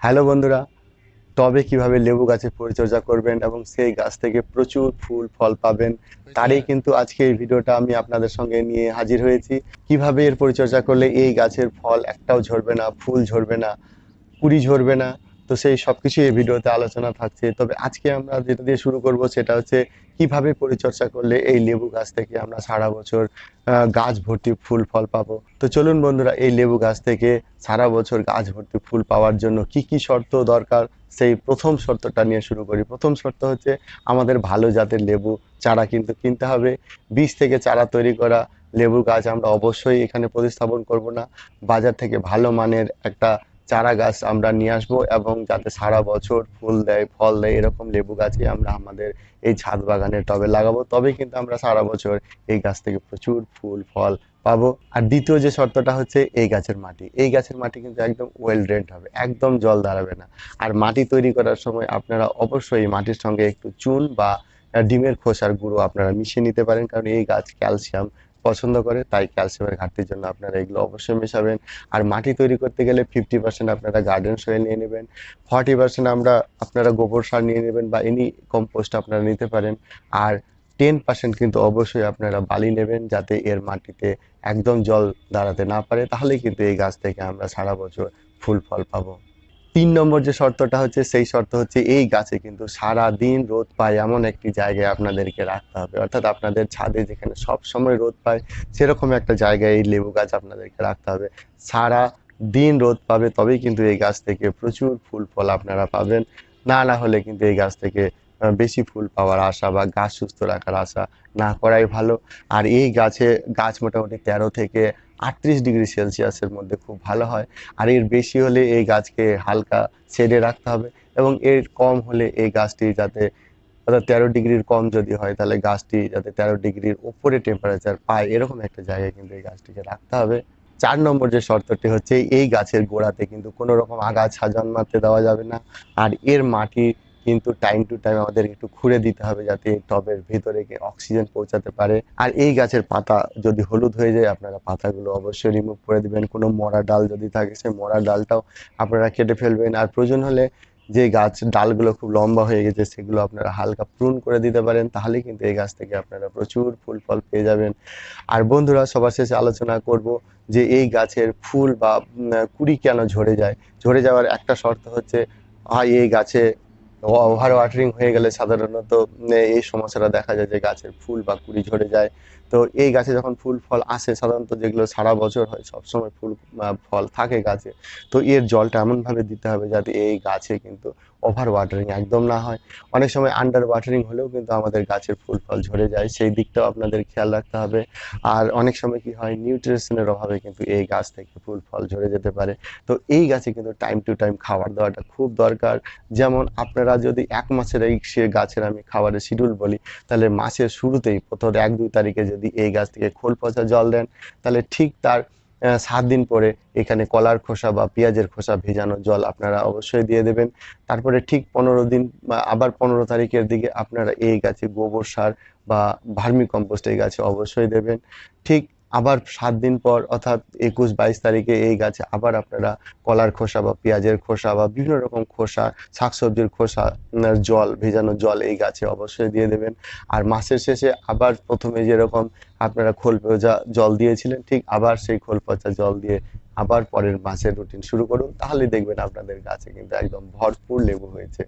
Hello বন্ধুরা, তবে কীভাবে লেবু গাছের পরিচর্যা করবেন এবং সেই গাছ থেকে প্রচুর ফুল, ফল পাবেন, তারই কিন্তু আজকে এই ভিডিওটা আমি আপনাদের সঙ্গে নিয়ে হাজির হয়েছি। কীভাবে এর পরিচর্যা করলে এই গাছের ফল একটাও ঝরবে না, ফুল ঝরবে না, কুড়ি ঝরবে না তো সেই সব কিছু এই ভিডিওতে আলোচনা থাকছে। তবে আজকে আমরা যেটা দিয়ে শুরু করব সেটা হচ্ছে কীভাবে পরিচর্যা করলে এই লেবু গাছ থেকে আমরা সারা বছর গাছ ভর্তি ফুল ফল পাবো? তো চলুন বন্ধুরা, এই লেবু গাছ থেকে সারা বছর গাছ ভর্তি ফুল পাওয়ার জন্য কি কি শর্ত দরকার? সেই প্রথম শর্তটা নিয়ে শুরু করি। প্রথম শর্ত হচ্ছে আমাদের ভালো জাতের লেবু চারা কিন্তু কিনতে হবে। বীজ থেকে চারা তৈরি করা লেবু গাছ আমরা অবশ্যই এখানে প্রতিস্থাপন করব না। বাজার থেকে ভালো মানের একটা চারা গাছ আমরা নিয়ে আসব এবং যাতে সারা বছর ফুল দেয়, ফল দেয়, এরকম লেবু গাছই আমরা আমাদের এই ছাদ বাগানের টবে লাগাবো। তবে কিন্তু আমরা সারা বছর এই গাছ থেকে প্রচুর ফুল, ফল পাবো। আর দ্বিতীয় যে শর্তটা হচ্ছে এই গাছের মাটি। এই গাছের মাটি কিন্তু একদম ওয়েল ড্রেন্ড হবে, একদম জল দাঁড়াবে না। আর মাটি তৈরি করার সময় আপনারা অবশ্যই মাটির সঙ্গে একটু চুন বা ডিমের খোসার গুঁড়ো আপনারা মিশিয়ে নিতে পারেন, কারণ এই গাছ ক্যালসিয়াম পছন্দ করে, তাই ক্যালসিয়ামের ঘাটতির জন্য আপনারা এগুলো অবশ্যই মেশাবেন। আর মাটি তৈরি করতে গেলে ফিফটি পার্সেন্ট আপনারা গার্ডেন সয়েল নিয়ে নেবেন। ফর্টি পার্সেন্ট আমরা আপনারা গোবর সার নিয়ে নেবেন বা এনি কম্পোস্ট আপনারা নিতে পারেন। আর টেন পার্সেন্ট কিন্তু অবশ্যই আপনারা বালি নেবেন যাতে এর মাটিতে একদম জল দাঁড়াতে না পারে। তাহলে কিন্তু এই গাছ থেকে আমরা সারা বছর ফুল ফল পাবো। তিন নম্বর যে শর্তটা হচ্ছে, সেই শর্ত হচ্ছে এই গাছে কিন্তু সারা দিন রোদ পায় এমন একটি জায়গায় আপনাদেরকে রাখতে হবে। অর্থাৎ আপনাদের ছাদে যেখানে সব সময় রোদ পায়, সেরকম একটা জায়গায় এই লেবু গাছ আপনাদেরকে রাখতে হবে। সারা দিন রোদ পাবে, তবেই কিন্তু এই গাছ থেকে প্রচুর ফুল ফল আপনারা পাবেন। না না হলে কিন্তু এই গাছ থেকে বেশি ফুল পাওয়ার আশা বা গাছ সুস্থ রাখার আশা না করাই ভালো। আর এই গাছে, গাছ মোটামুটি তেরো থেকে আটত্রিশ ডিগ্রি সেলসিয়াসের মধ্যে খুব ভালো হয়। আর এর বেশি হলে এই গাছকে হালকা শেডে রাখতে হবে এবং এর কম হলে এই গাছটি যাতে, অর্থাৎ তেরো ডিগ্রির কম যদি হয় তাহলে গাছটি যাতে তেরো ডিগ্রির ওপরে টেম্পারেচার পায়, এরকম একটা জায়গায় কিন্তু এই গাছটিকে রাখতে হবে। চার নম্বর যে শর্তটি হচ্ছে, এই গাছের গোড়াতে কিন্তু কোনো রকম আগাছা জন্মাতে দেওয়া যাবে না। আর এর মাটি কিন্তু টাইম টু টাইম আমাদের একটু খুঁড়ে দিতে হবে যাতে টবের ভেতরে অক্সিজেন পৌঁছাতে পারে। আর এই গাছের পাতা যদি হলুদ হয়ে যায়, আপনারা পাতাগুলো অবশ্যই রিমুভ করে দেবেন। কোনো মরা ডাল যদি থাকে, সেই মরা ডালটাও আপনারা কেটে ফেলবেন। আর প্রয়োজন হলে যে গাছ ডালগুলো খুব লম্বা হয়ে গেছে, সেগুলো আপনারা হালকা প্রুন করে দিতে পারেন। তাহলে কিন্তু এই গাছ থেকে আপনারা প্রচুর ফুল ফল পেয়ে যাবেন। আর বন্ধুরা, সবার শেষে আলোচনা করব যে এই গাছের ফুল বা কুড়ি কেন ঝরে যায়? ঝরে যাওয়ার একটা শর্ত হচ্ছে, হয় এই গাছে ওভার ওয়াটারিং হয়ে গেলে সাধারণত এই সমস্যাটা দেখা যায় যে গাছের ফুল বা কুড়ি ঝরে যায়। তো এই গাছে যখন ফুল, ফল আসে, সাধারণত যেগুলো সারা বছর হয়, সবসময় ফুল ফল থাকে গাছে, তো এর জলটা এমনভাবে দিতে হবে যাতে এই গাছে কিন্তু ওভার ওয়াটারিং একদম না হয়। অনেক সময় আন্ডার ওয়াটারিং হলেও কিন্তু আমাদের গাছের ফুল, ফল ঝরে যায়, সেই দিকটাও আপনাদের খেয়াল রাখতে হবে। আর অনেক সময় কি হয় নিউট্রিশনের অভাবে কিন্তু এই গাছ থেকে ফুল, ফল ঝরে যেতে পারে। তো এই গাছে কিন্তু টাইম টু টাইম খাবার দেওয়াটা খুব দরকার। যেমন আপনারা যদি এক মাসের এই সে গাছের আমি খাবারের শিডিউল বলি, তাহলে মাসের শুরুতেই, প্রথম এক দুই তারিখে যদি এই গাছ থেকে খোল পচা জল দেন, তাহলে ঠিক তার সাত দিন পরে এখানে কলার খোসা বা পেঁয়াজের খোসা ভেজানো জল আপনারা অবশ্যই দিয়ে দেবেন। তারপরে ঠিক পনেরো দিন আবার পনেরো তারিখের দিকে আপনারা এই গাছে গোবর সার বা ভার্মি কম্পোস্ট এই গাছে অবশ্যই দেবেন। ঠিক আবার সাত দিন পর অর্থাৎ একুশ বাইশ তারিখে এই গাছে আবার আপনারা কলার খোসা বা পেঁয়াজের খোসা বা বিভিন্ন রকম খোসা, শাকসবজির খোসা জল, ভেজানো জল এই গাছে অবশ্যই দিয়ে দেবেন। আর মাসের শেষে আবার প্রথমে যেরকম আপনারা খোল পচা জল দিয়েছিলেন, ঠিক আবার সেই খোল পচা জল দিয়ে আবার পরের মাসের রুটিন শুরু করুন। তাহলে দেখবেন আপনাদের গাছে কিন্তু একদম ভরপুর লেবু হয়েছে।